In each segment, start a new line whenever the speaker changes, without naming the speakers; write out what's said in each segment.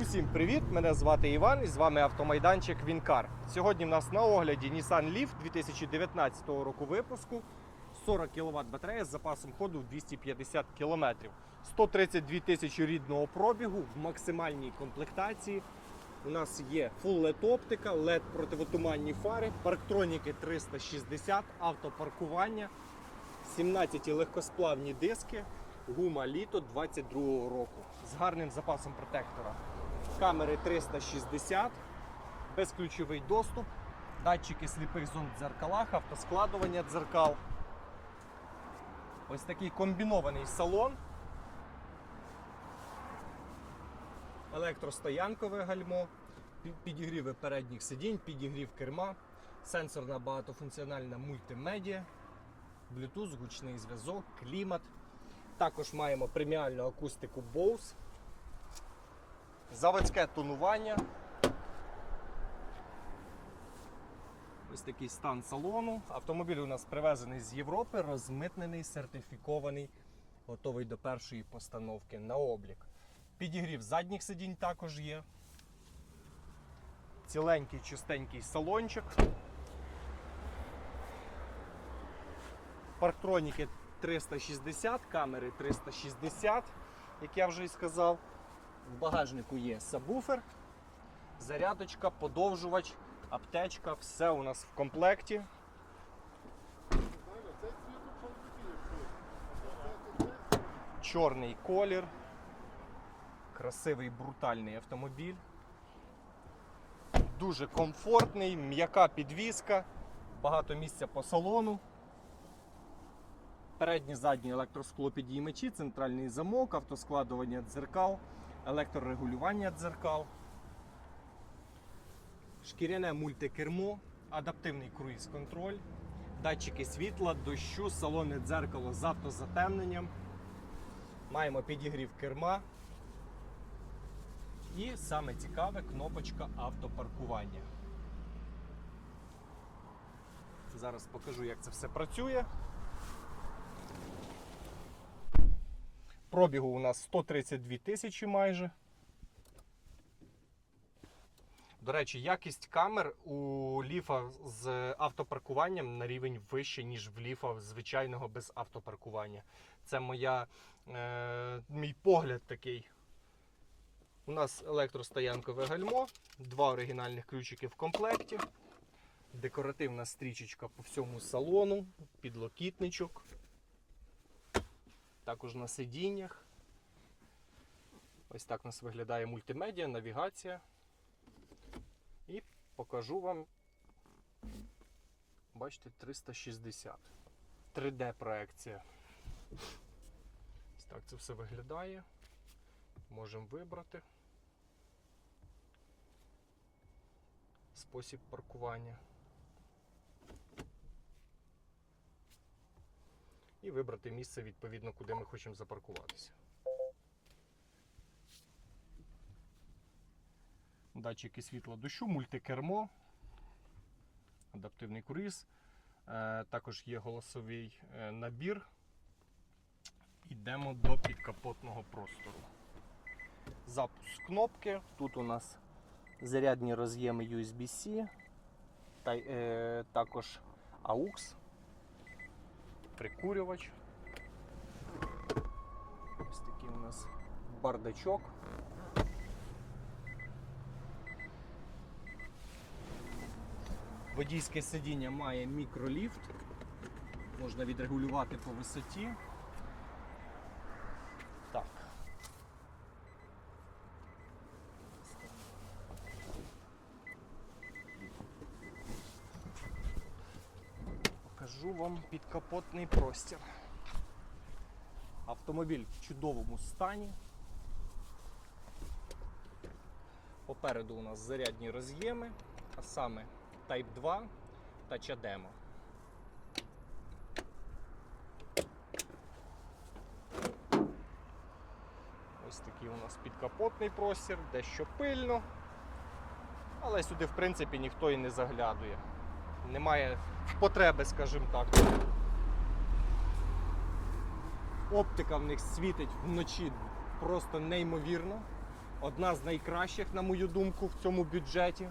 Усім привіт! Мене звати Іван і з вами автомайданчик Вінкар. Сьогодні в нас на огляді Nissan Leaf 2019 року випуску. 40 кВт батарея з запасом ходу в 250 км. 132 тисячі рідного пробігу в максимальній комплектації. У нас є Full LED оптика, LED противотуманні фари, парктроніки 360, автопаркування, 17 легкосплавні диски, гума літо 22 року з гарним запасом протектора. Камери 360, безключовий доступ, датчики сліпих зон в дзеркалах, автоскладування дзеркал. Ось такий комбінований салон. Електростоянкове гальмо, пі- підігріви передніх сидінь, підігрів керма, сенсорна багатофункціональна мультимедіа, Bluetooth, гучний зв'язок, клімат. Також маємо преміальну акустику Bose, заводське тонування. Ось такий стан салону. Автомобіль у нас привезений з Європи, розмитнений, сертифікований, готовий до першої постановки на облік. Підігрів задніх сидінь також є. Ціленький, чистенький салончик. Парктроніки 360, камери 360, як я вже і сказав. В багажнику є сабвуфер, зарядочка, подовжувач, аптечка, все у нас в комплекті. Чорний колір, красивий брутальний автомобіль. Дуже комфортний, м'яка підвізка, багато місця по салону. Передні задні електросклопідіймачі, центральний замок, автоскладування дзеркал, електрорегулювання дзеркал, шкіряне мультикермо, адаптивний круїз-контроль, датчики світла, дощу, салонне дзеркало з автозатемненням. Маємо підігрів керма. І саме цікаве кнопочка автопаркування. Зараз покажу, як це все працює. Пробігу у нас 132 тисячі майже. До речі, якість камер у ліфа з автопаркуванням на рівень вище, ніж в ліфа звичайного без автопаркування. Це моя, е, мій погляд такий. У нас електростоянкове гальмо, два оригінальних ключики в комплекті, декоративна стрічечка по всьому салону, підлокітничок. Також на сидіннях. Ось так у нас виглядає мультимедіа, навігація. І покажу вам, бачите, 360. 3D проекція. Ось так це все виглядає. Можемо вибрати спосіб паркування. І вибрати місце відповідно, куди ми хочемо запаркуватися. Датчики світла дощу, мультикермо, адаптивний круїз. Е, Також є голосовий е, набір. Йдемо до підкапотного простору. Запуск кнопки. Тут у нас зарядні роз'єми USB-C, та, е, також AUX прикурювач. Ось такий у нас бардачок. Водійське сидіння має мікроліфт, можна відрегулювати по висоті. Так. Покажу вам підкапотний простір. Автомобіль в чудовому стані. Попереду у нас зарядні роз'єми, а саме Type 2 та CHAdeMO. Ось такий у нас підкапотний простір, дещо пильно. Але сюди, в принципі, ніхто і не заглядує. Немає потреби, скажімо так. Оптика в них світить вночі просто неймовірно. одна з найкращих, на мою думку, в цьому бюджеті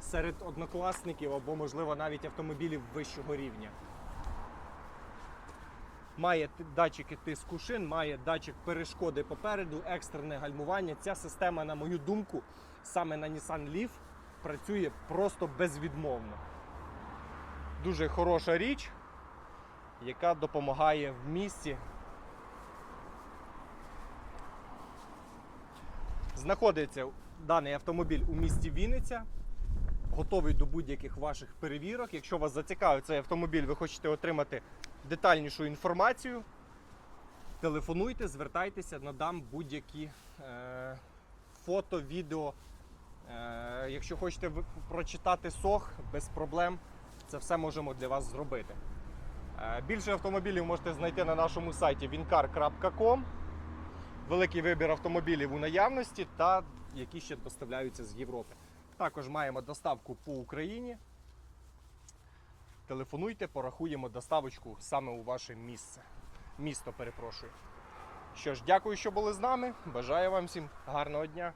серед однокласників або, можливо, навіть автомобілів вищого рівня. Має датчики тиску шин, має датчик перешкоди попереду, екстрене гальмування. Ця система, на мою думку, саме на Nissan Leaf працює просто безвідмовно. Дуже хороша річ, яка допомагає в місті. Знаходиться даний автомобіль у місті Вінниця, готовий до будь-яких ваших перевірок. Якщо вас зацікавить цей автомобіль, ви хочете отримати детальнішу інформацію, телефонуйте, звертайтеся, надам будь-які е, фото, відео. Е, якщо хочете прочитати сох, без проблем, це все можемо для вас зробити. Е, більше автомобілів можете знайти на нашому сайті wincar.com. Великий вибір автомобілів у наявності та які ще доставляються з Європи. Також маємо доставку по Україні. Телефонуйте, порахуємо доставочку саме у ваше місце. Місто перепрошую. Що ж, дякую, що були з нами. Бажаю вам всім гарного дня.